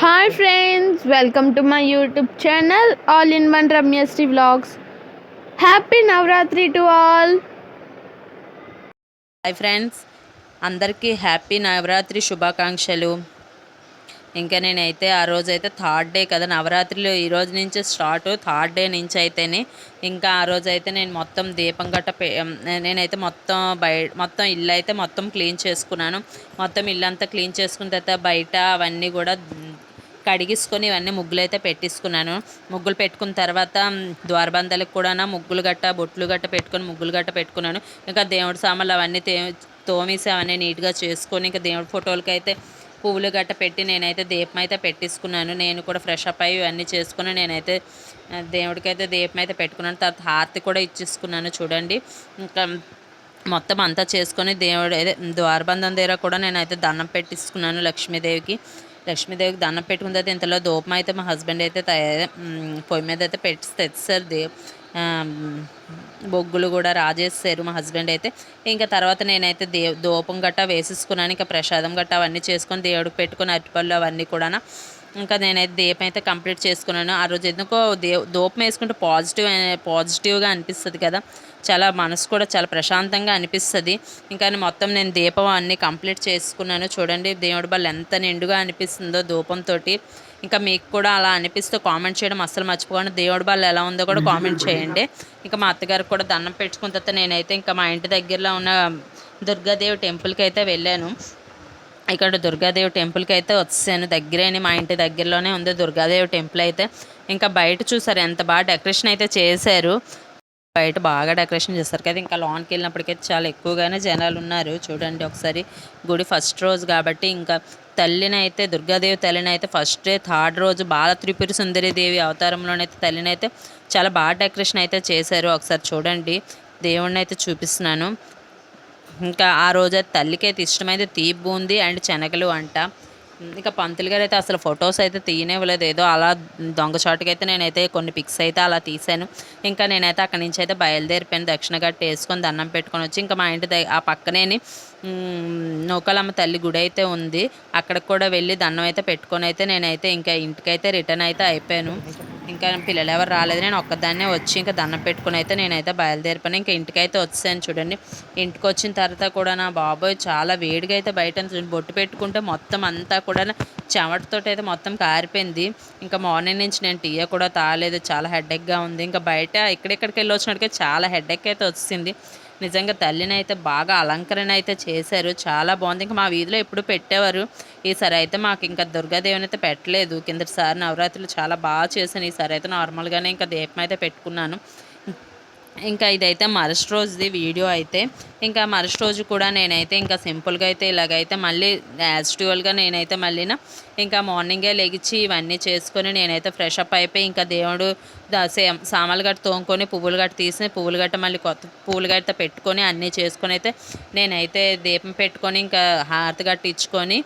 hi friends welcome to my YouTube channel all in one Ramyasri vlogs happy Navratri to all hi friends అందరికీ happy Navratri శుభాకాంక్షలు ఇంకా నేనైతే ఆ రోజు అయితే థర్డ్ డే కదా నవరాత్రిలో ఈ రోజు నుంచి స్టార్ట్ థర్డ్ డే నుంచి అయితేనే ఇంకా ఆ రోజు అయితే నేను మొత్తం దీపం గట్ట పె నేనైతే మొత్తం బయ మొత్తం ఇల్లు అయితే మొత్తం క్లీన్ చేసుకున్నాను. మొత్తం ఇల్లు అంతా క్లీన్ చేసుకున్న తర్వాత బయట అవన్నీ కూడా కడిగిసుకొని ఇవన్నీ ముగ్గులు అయితే పెట్టించుకున్నాను ముగ్గులు పెట్టుకున్న తర్వాత ద్వారబంధాలకు కూడా ముగ్గులు గట్ట బొట్లు గట్ట పెట్టుకొని ముగ్గులు గట్ట పెట్టుకున్నాను. ఇంకా దేవుడి సామాన్లు అవన్నీ తే తోమేసి అవన్నీ నీట్గా చేసుకొని ఇంకా దేవుడి ఫోటోలకి అయితే పువ్వులు గట్ట పెట్టి నేనైతే దీపం అయితే పెట్టించుకున్నాను. నేను కూడా ఫ్రెష్ అప్ అయ్యి ఇవన్నీ చేసుకుని నేనైతే దేవుడికైతే దీపం అయితే పెట్టుకున్నాను. తర్వాత హారతి కూడా ఇచ్చేసుకున్నాను చూడండి. ఇంకా మొత్తం అంతా చేసుకొని దేవుడు అదే ద్వారబంధం దగ్గర కూడా నేనైతే దండం పెట్టించుకున్నాను లక్ష్మీదేవికి. లక్ష్మీదేవికి దండం పెట్టుకున్న తర్వాత ఇంతలో దూపం అయితే మా హస్బెండ్ అయితే తయారు పొయ్యి మీద అయితే పెట్టి తెచ్చారు దే బొగ్గులు కూడా రాజేసారు మా హస్బెండ్ అయితే. ఇంకా తర్వాత నేనైతే దే దూపం గట్టా వేసేసుకున్నాను. ఇంకా ప్రసాదం గట్టా అవన్నీ చేసుకొని దేవుడికి పెట్టుకుని అరటిపళ్ళు అవన్నీ కూడా ఇంకా నేనైతే దీపం అయితే కంప్లీట్ చేసుకున్నాను. ఆ రోజు ఎందుకో దే దూపం వేసుకుంటే పాజిటివ్ పాజిటివ్గా అనిపిస్తుంది కదా. చాలా మనసు కూడా చాలా ప్రశాంతంగా అనిపిస్తుంది. ఇంకా మొత్తం నేను దీపం అన్నీ కంప్లీట్ చేసుకున్నాను. చూడండి దేవుడి బల్ల ఎంత నిండుగా అనిపిస్తుందో దూపంతో ఇంకా మీకు కూడా అలా అనిపిస్తూ కామెంట్ చేయడం అస్సలు మర్చిపోకండి. దేవుడి బల్ల ఎలా ఉందో కూడా కామెంట్ చేయండి. ఇంకా మా అత్తగారికి కూడా దండం పెట్టుకున్న తర్వాత నేనైతే ఇంకా మా ఇంటి దగ్గరలో ఉన్న దుర్గాదేవి టెంపుల్కి అయితే వెళ్ళాను. ఇక్కడ దుర్గాదేవి టెంపుల్కి అయితే వచ్చాను దగ్గరేని మా ఇంటి దగ్గరలోనే ఉంది దుర్గాదేవి టెంపుల్ అయితే. ఇంకా బయట చూసారు ఎంత బాగా డెకరేషన్ అయితే చేశారు. బయట బాగా డెకరేషన్ చేస్తారు కదా ఇంకా లోన్కి వెళ్ళినప్పటికైతే చాలా ఎక్కువగానే జనాలు ఉన్నారు. చూడండి ఒకసారి గుడి ఫస్ట్ రోజు కాబట్టి ఇంకా తల్లిని అయితే దుర్గాదేవి తల్లిని అయితే ఫస్ట్ డే థర్డ్ రోజు బాల త్రిపుర సుందరి దేవి అవతారంలోనైతే తల్లిని అయితే చాలా బాగా డెకరేషన్ అయితే చేశారు. ఒకసారి చూడండి దేవుణ్ణి అయితే చూపిస్తున్నాను. ఇంకా ఆ రోజు అయితే తల్లికి అయితే ఇష్టమైతే తీపి బూంది అండ్ శనగలు అంట. ఇంకా పంతులు గారు అయితే అసలు ఫొటోస్ అయితే తీయనివ్వలేదు. ఏదో అలా దొంగచాటుగా అయితే నేనైతే కొన్ని పిక్స్ అయితే అలా తీశాను. ఇంకా నేనైతే అక్కడి నుంచి అయితే బయలుదేరిపోయాను. దక్షిణ గట్ట వేసుకొని దండం పెట్టుకొని వచ్చి ఇంకా మా ఇంటి దగ్గర ఆ పక్కనే నూకలమ్మ నూకాలమ్మ తల్లి గుడి అయితే ఉంది. అక్కడికి కూడా వెళ్ళి దండం అయితే పెట్టుకొని అయితే నేనైతే ఇంకా ఇంటికైతే రిటర్న్ అయితే అయిపోయాను. ఇంకా పిల్లలు ఎవరు రాలేదు నేను ఒక్కదాన్నే వచ్చి ఇంకా దండం పెట్టుకుని అయితే నేనైతే బయలుదేరిపోయాను. ఇంకా ఇంటికైతే వచ్చాను చూడండి. ఇంటికి వచ్చిన తర్వాత కూడా నా బాబోయ్ చాలా వేడిగా అయితే బయట బొట్టు పెట్టుకుంటే మొత్తం అంతా కూడా చెమటతో అయితే మొత్తం కారిపోయింది. ఇంకా మార్నింగ్ నుంచి నేను టీ కూడా తాగలేదు. చాలా హెడ్ఎక్గా ఉంది. ఇంకా బయట ఎక్కడెక్కడికి వెళ్ళి వచ్చినట్టుగా చాలా హెడ్ఎక్ అయితే వచ్చింది నిజంగా తల్లిని అయితే బాగా అలంకరణ అయితే చేశారు. చాలా బాగుంది. ఇంకా మా వీధిలో ఎప్పుడు పెట్టేవారు. ఈసారి అయితే మాకు ఇంకా దుర్గాదేవిని అయితే పెట్టలేదు. కిందటిసారి నవరాత్రులు చాలా బాగా చేశాను. ఈసారి అయితే నార్మల్గానే ఇంకా దీపం అయితే పెట్టుకున్నాను. ఇంకా ఇదైతే మరుసటి రోజుది వీడియో అయితే. ఇంకా మరుసటి రోజు కూడా నేనైతే ఇంకా సింపుల్గా అయితే ఇలాగైతే మళ్ళీ యాజిటివల్గా నేనైతే మళ్ళీ ఇంకా మార్నింగే లెగిచి ఇవన్నీ చేసుకొని నేనైతే ఫ్రెష్ అప్ అయిపోయి ఇంకా దేవుడు ద- సే- గట్ట తోముకొని పువ్వులు గట్ట తీసి పువ్వులు గట్ట మళ్ళీ కొత్త పువ్వులు గట్ట పెట్టుకొని అన్నీ చేసుకొని అయితే నేనైతే దీపం పెట్టుకొని ఇంకా హారతి గట్ట ఇచ్చుకొని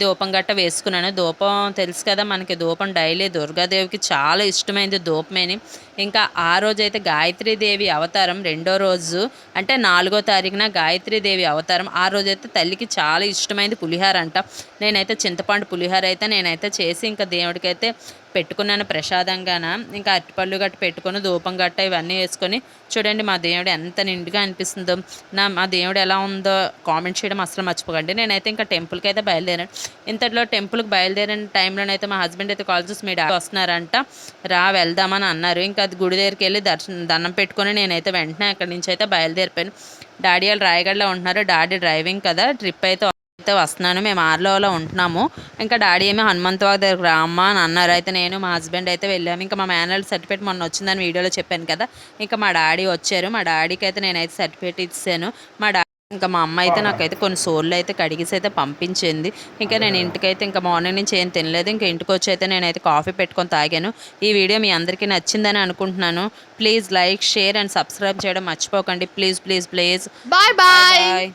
ధూపం గట్ట వేసుకున్నాను. ధూపం తెలుసు కదా మనకి ధూపం డైలీ దుర్గాదేవికి చాలా ఇష్టమైనది ధూపమేని ఇంకా ఆ రోజు అయితే గాయత్రీదేవి అవతారం రెండో రోజు అంటే నాలుగో తారీఖున గాయత్రీదేవి అవతారం. ఆ రోజు అయితే తల్లికి చాలా ఇష్టమైంది పులిహార అంట నేనైతే చింతపండు పులిహార అయితే నేనైతే చేసి ఇంకా దేవుడికైతే పెట్టుకున్నాను ప్రసాదంగాన. ఇంకా అరటిపళ్ళు గట్ట పెట్టుకొని ధూపం గట్ట ఇవన్నీ వేసుకొని చూడండి మా దేవుడు ఎంత నిండుగా అనిపిస్తుందో. నా మా దేవుడు ఎలా ఉందో కామెంట్ చేయడం అసలు మర్చిపోకండి. నేనైతే ఇంకా టెంపుల్కి అయితే బయలుదేరాను. ఇంతట్లో టెంపుల్కి బయలుదేరిన టైంలోనైతే మా హస్బెండ్ అయితే కాల్ చేసి మీ డాడీ వస్తున్నారంట. రా వెళ్దామని అన్నారు. ఇంకా అది గుడి దగ్గరికి వెళ్ళి దర్శనం దండం పెట్టుకొని నేనైతే వెంటనే అక్కడి నుంచి అయితే బయలుదేరిపోయాను. డాడీ వాళ్ళు రాయగడలో ఉంటున్నారు. డాడీ డ్రైవింగ్ కదా ట్రిప్ అయితే అయితే వస్తున్నాను. మేము ఆర్లోలో ఉంటున్నాము. ఇంకా డాడీ ఏమో హనుమంతవాగ్ దగ్గర రామ్మా అని అన్నారు. అయితే నేను మా హస్బెండ్ అయితే వెళ్ళాము. ఇంకా మా మేనల్ సర్టిఫికేట్ మొన్న వచ్చిందని వీడియోలో చెప్పాను కదా. ఇంకా మా డాడీ వచ్చారు. మా డాడీకి అయితే నేనైతే సర్టిఫికేట్ ఇచ్చాను. మా డాడీ ఇంకా మా అమ్మ అయితే నాకైతే కొన్ని సోర్లు అయితే కడిగేసి అయితే పంపించింది. ఇంకా నేను ఇంటికైతే ఇంకా మార్నింగ్ నుంచి ఏం తినలేదు. ఇంకా ఇంటికి వచ్చి అయితే నేనైతే కాఫీ పెట్టుకొని తాగాను. ఈ వీడియో మీ అందరికీ నచ్చిందని అనుకుంటున్నాను. Please like share and subscribe చేయడం మర్చిపోకండి. Please please please. Bye. Bye bye.